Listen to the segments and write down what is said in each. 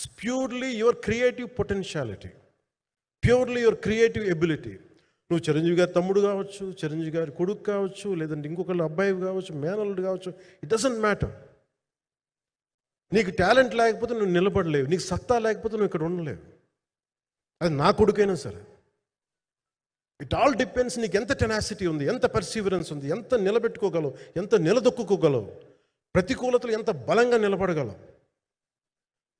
It's purely your creative potentiality purely your creative ability నువ్వు చిరంజీవి గారి తమ్ముడు కావచ్చు చిరంజీవి గారి కొడుకు కావచ్చు లేదంటే ఇంకొకళ్ళు అబ్బాయి కావచ్చు మేనల్లుడు కావచ్చు ఇట్ డజంట్ మ్యాటర్ నీకు టాలెంట్ లేకపోతే నువ్వు నిలబడలేవు. నీకు సత్తా లేకపోతే నువ్వు ఇక్కడ ఉండలేవు. అది నా కొడుకైనా సరే. ఇట్ ఆల్ డిపెండ్స్ నీకు ఎంత టెనాసిటీ ఉంది ఎంత పర్సీవరెన్స్ ఉంది ఎంత నిలబెట్టుకోగలవు ఎంత నిలదొక్కుకోగలవు. ప్రతికూలతలు ఎంత బలంగా నిలబడగలవు.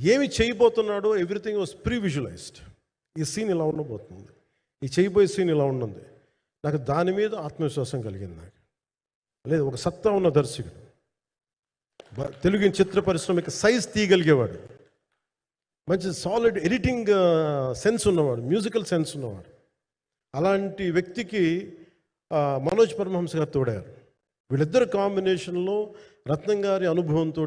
ఏమి చేయబోతున్నాడో ఎవ్రీథింగ్ వాజ్ ప్రీ విజువలైజ్డ్ ఈ సీన్ ఇలా ఉండబోతుంది. ఈ చేయబోయే సీన్ ఇలా ఉండుంది నాకు దాని మీద ఆత్మవిశ్వాసం కలిగింది నాకు. లేదు ఒక సత్తా ఉన్న దర్శకుడు. తెలుగు చిత్ర పరిశ్రమకి సైజ్ తీయగలిగేవాడు. మంచి సాలిడ్ ఎడిటింగ్ సెన్స్ ఉన్నవాడు మ్యూజికల్ సెన్స్ ఉన్నవాడు. అలాంటి వ్యక్తికి మనోజ్ పరమహంస గారు తోడారు. వీళ్ళిద్దరు కాంబినేషన్లో రత్నం గారి అనుభవంతో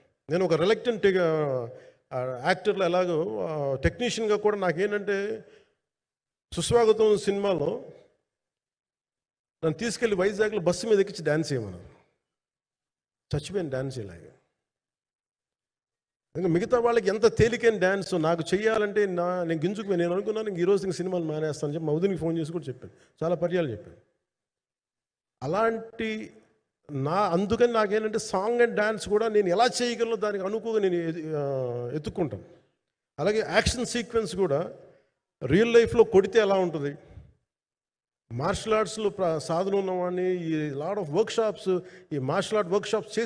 నేను ఒక రిలక్టెంట్ యాక్టర్లో ఎలాగో టెక్నీషియన్గా కూడా నాకేంటంటే సుస్వాగతం సినిమాలో నన్ను తీసుకెళ్ళి వైజాగ్లో బస్సు మీద ఎక్కించి డ్యాన్స్ చేయమన్నారు చచ్చిపోయిన డ్యాన్స్ చేయలేక ఇంకా మిగతా వాళ్ళకి ఎంత తేలికైన డ్యాన్స్ నాకు చేయాలంటే నా నేను గింజుకు నేను అనుకున్నాను ఇంక ఈ రోజు ఇంక సినిమాలు మానేస్తాను చెప్పి మౌదినికి ఫోన్ చేసి కూడా చెప్పాను. చాలా పర్యాలు చెప్పాను. అలాంటి నా అందుకని నాకేంటంటే సాంగ్ అండ్ డ్యాన్స్ కూడా నేను ఎలా చేయగలను దానికి అనుకోగా నేను ఎత్తుక్కుంటాను. అలాగే యాక్షన్ సీక్వెన్స్ కూడా రియల్ లైఫ్లో కొడితే ఎలా ఉంటుంది? మార్షల్ ఆర్ట్స్లో ప్ర- సాధన ఉన్నవాడిని ఈ లాడ్ ఆఫ్ వర్క్షాప్స్ ఈ మార్షల్ ఆర్ట్ వర్క్షాప్స్ చేసి